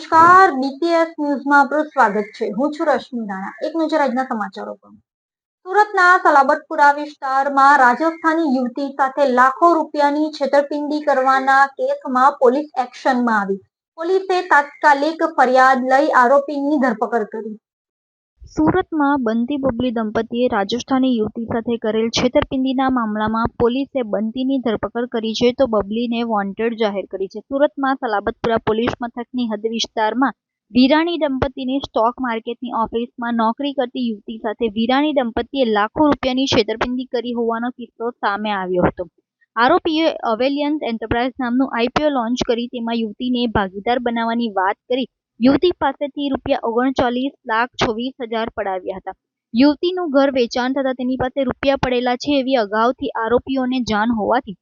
નમસ્કાર બીટીએસ ન્યૂઝમાં આપનું સ્વાગત છે. હું છું રશ્મિ રાણા. એક નજર આજના સમાચારો પર. સુરતના સલાબતપુરા વિસ્તારમાં રાજસ્થાની યુવતી સાથે લાખો રૂપિયાની છેતરપિંડી કરવાના કેસમાં પોલીસ એક્શનમાં આવી. પોલીસે તાત્કાલિક ફરિયાદ લઈ આરોપીની ધરપકડ કરી. સુરતમાં બંતી બબલી દંપતીએ રાજસ્થાની યુવતી સાથે કરેલ છેતરપિંડીના મામલામાં પોલીસે બંતીની ધરપકડ કરી છે તો બબલીને વોન્ટેડ જાહેર કરી છે. સુરતમાં સલાબતપુરા પોલીસ મથકની હદ વિસ્તારમાં વિરાણી દંપતીની સ્ટોક માર્કેટની ઓફિસમાં નોકરી કરતી યુવતી સાથે વિરાણી દંપતીએ લાખો રૂપિયાની છેતરપિંડી કરી હોવાનો કિસ્સો સામે આવ્યો હતો. આરોપીએ અવેલિયન્સ એન્ટરપ્રાઇઝ નામનું આઈપીઓ લોન્ચ કરી તેમાં યુવતીને ભાગીદાર બનાવવાની વાત કરી યુવતી પાસેથી રૂપિયા ઓગણચાલીસ લાખ છવ્વીસ હજાર પડાવ્યા હતા. યુવતીનું ઘર વેચાણ થતાં તેની પાસે રૂપિયા પડેલા છે એવી અગાઉથી આરોપીઓને જાણ હોવાથી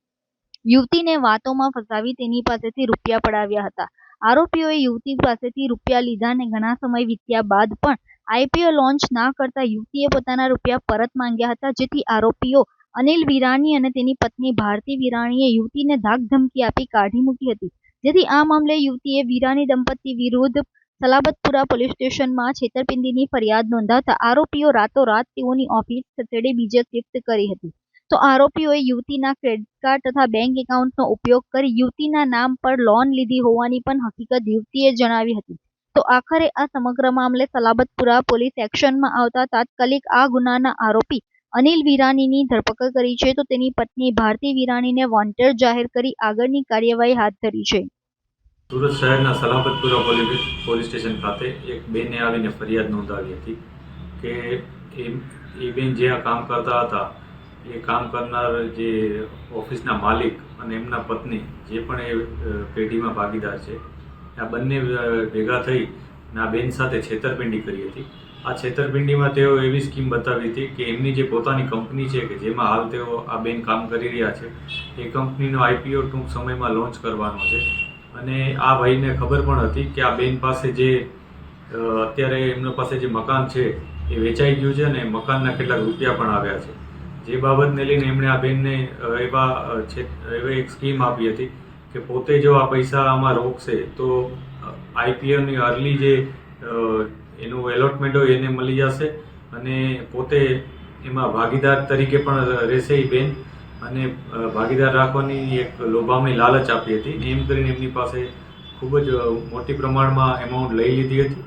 યુવતીને વાતોમાં ફસાવી તેની પાસેથી રૂપિયા પડાવ્યા હતા. આરોપીઓએ યુવતી પાસેથી રૂપિયા લીધા અને ઘણા સમય વીત્યા બાદ પણ આઈપીઓ લોન્ચ ના કરતા યુવતીએ પોતાના રૂપિયા પરત માંગ્યા હતા, જેથી આરોપીઓ અનિલ વિરાણી અને તેની પત્ની ભારતી વિરાણીએ યુવતીને ધાક ધમકી આપી કાઢી મૂકી હતી. જેથી આ મામલે યુવતીએ વીરાની દંપતી વિરુદ્ધ સલાબતપુરા પોલીસ સ્ટેશનમાં છેતરપિંડીની ફરિયાદ નોંધાતા આરોપીઓ રાતોરાત તેઓની ઓફિસ ખસેડી બીજે શિફ્ટ કરી હતી. તો આરોપીઓએ યુવતીના ક્રેડિટ કાર્ડ તથા બેંક એકાઉન્ટનો ઉપયોગ કરી યુવતીના નામ પર લોન લીધી હોવાની પણ હકીકત યુવતીએ જણાવી હતી. તો આખરે આ સમગ્ર મામલે સલાબતપુરા પોલીસ એક્શનમાં આવતા તાત્કાલિક આ ગુનાના આરોપી અનિલ વિરાણીની ધરપકડ કરી છે તો તેની પત્ની ભારતી વિરાણીને વોન્ટેડ જાહેર કરી આગળની કાર્યવાહી હાથ ધરી છે. સુરત શહેરના સલામતપુરા પોલીસ પોલીસ સ્ટેશન ખાતે એક બેને આવીને ફરિયાદ નોંધાવી હતી કે એ બેન આ કામ કરતા હતા, એ કામ કરનાર જે ઓફિસના માલિક અને એમના પત્ની જે પણ એ પેઢીમાં ભાગીદાર છે, આ બંને ભેગા થઈ ના બેન સાથે છેતરપિંડી કરી હતી. આ છેતરપિંડીમાં તેઓ એવી સ્કીમ બતાવી હતી કે એમની જે પોતાની કંપની છે કે જેમાં હાલ તેઓ આ બેન કામ કરી રહ્યા છે, એ કંપનીનો આઈપીઓ ટૂંક સમયમાં લોન્ચ કરવાનો છે. અને આ ભાઈને ખબર પણ હતી કે આ બેન પાસે જે અત્યારે એમના પાસે જે મકાન છે, એ વેચાઈ ગયું છે અને મકાનના કેટલાક રૂપિયા પણ આવ્યા છે. જે બાબતને લઈને એમણે આ બેનને એવા એવી એક સ્કીમ આપી હતી કે પોતે જો આ પૈસા આમાં રોકશે, તો આઈપીઓની અર્લી જે એનું એલોટમેન્ટ હોય એને મળી જશે. અને પોતે એમાં ભાગીદાર તરીકે પણ રહેશે એ બેન. અને ભાગીદાર રાખવાની એક લોભામણી લાલચ આપી હતી. એમ કરીને એમની પાસે ખૂબ જ મોટી પ્રમાણમાં એમાઉન્ટ લઈ લીધી હતી.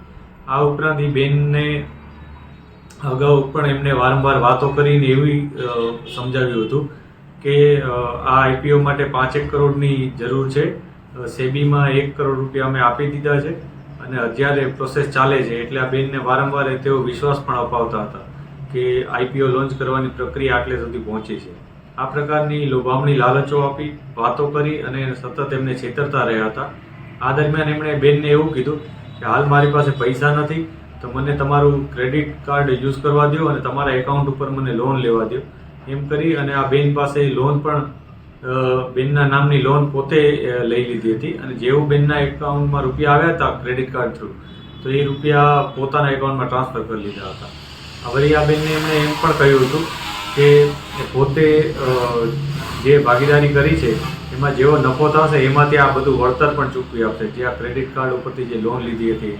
આ ઉપરાંત એ બેનને અગાઉ પણ એમને વારંવાર વાતો કરીને એવી સમજાવ્યું હતું કે આ આઈપીઓ માટે પાંચેક કરોડની જરૂર છે. સેબીમાં એક કરોડ રૂપિયા અમે આપી દીધા છે. અને અત્યારે પ્રોસેસ ચાલે છે. એટલે આ બેનને વારંવાર તેઓ વિશ્વાસ પણ અપાવતા હતા કે આઈપીઓ લોન્ચ કરવાની પ્રક્રિયા આટલે સુધી પહોંચી છે. આ પ્રકારની લોભામણી લાલચો આપી, વાતો કરી અને સતત એમને છેતરતા રહ્યા હતા. આ દરમિયાન એમણે બેનને એવું કીધું કે, હાલ મારી પાસે પૈસા નથી, તો મને તમારું ક્રેડિટ કાર્ડ યુઝ કરવા દો અને તમારા એકાઉન્ટ ઉપર મને લોન લેવા દો એમ કરી અને આ બેન પાસે લોન પણ બેનના નામની લોન પોતે લઈ લીધી હતી અને જેવું બેનના એકાઉન્ટમાં રૂપિયા આવ્યા હતા ક્રેડિટ કાર્ડ થ્રુ તો એ રૂપિયા પોતાના એકાઉન્ટમાં ટ્રાન્સફર કરી લીધા હતા. હવે આ બેનને એમણે એમ પણ કહ્યું હતું કે પોતે જે ભાગીદારી કરી છે, એમાં જેવો નફો થશે, એમાંથી આ બધું વળતર પણ ચૂકવી આપશે, જે આ ક્રેડિટ કાર્ડ ઉપરથી જે લોન લીધી હતી.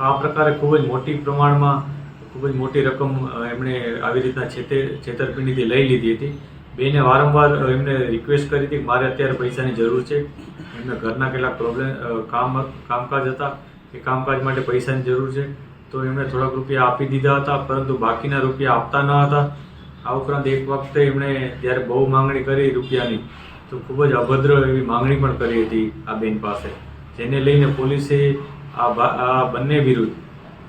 આ પ્રકારે ખૂબ જ મોટી પ્રમાણમાં, ખૂબ જ મોટી રકમ એમણે આવી રીતના છેતે, છેતરપિંડીથી લઈ લીધી હતી. બેને વારંવાર એમને રિક્વેસ્ટ કરી હતી કે મારે અત્યારે પૈસાની જરૂર છે. એમને ઘરના કેટલાક પ્રોબ્લેમ કામ, કામકાજ હતા. એ કામકાજ માટે પૈસાની જરૂર છે. તો એમણે થોડાક રૂપિયા આપી દીધા હતા, પરંતુ બાકીના રૂપિયા આપતા ન હતા. આ ઉપરાંત એક વખતે એમણે જ્યારે બહુ માંગણી કરી રૂપિયાની, તો ખૂબ જ અભદ્ર એવી માંગણી પણ કરી હતી આ બેન પાસે. જેને લઈને પોલીસે આ બંને વિરુદ્ધ,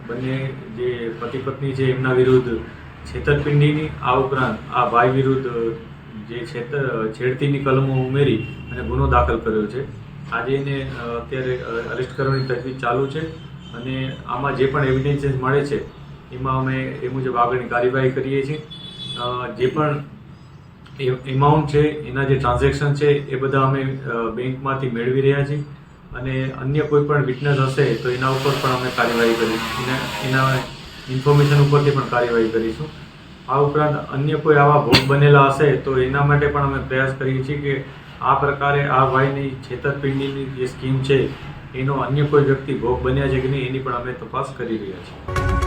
બંને જે પતિ પત્ની છે એમના વિરુદ્ધ છેતરપિંડીની, આ ઉપરાંત આ ભાઈ વિરુદ્ધ જે છેતર છેડતીની કલમો ઉમેરી અને ગુનો દાખલ કર્યો છે. આજે એને અત્યારે અરેસ્ટ કરવાની તજવીજ ચાલુ છે અને આમાં જે પણ એવિડન્સીસ મળે છે, એમાં અમે એ મુજબ આગળની કાર્યવાહી કરીએ છીએ. જે પણ એમાઉન્ટ છે, એના જે ટ્રાન્ઝેક્શન છે, એ બધા અમે બેંકમાંથી મેળવી રહ્યા છીએ. અને અન્ય કોઈ પણ વિટનેસ હશે, તો એના ઉપર પણ અમે કાર્યવાહી કરીશું. એના એના ઇન્ફોર્મેશન ઉપરથી પણ કાર્યવાહી કરીશું. આ ઉપરાંત અન્ય કોઈ આવા ભોગ બનેલા હશે તો એના માટે પણ અમે પ્રયાસ કરીએ છીએ કે આ પ્રકારે આ ભાઈની છેતરપિંડીની જે સ્કીમ છે, એનો અન્ય કોઈ વ્યક્તિ ભોગ બન્યા છે કે નહીં, એની પણ અમે તપાસ કરી રહ્યા છીએ.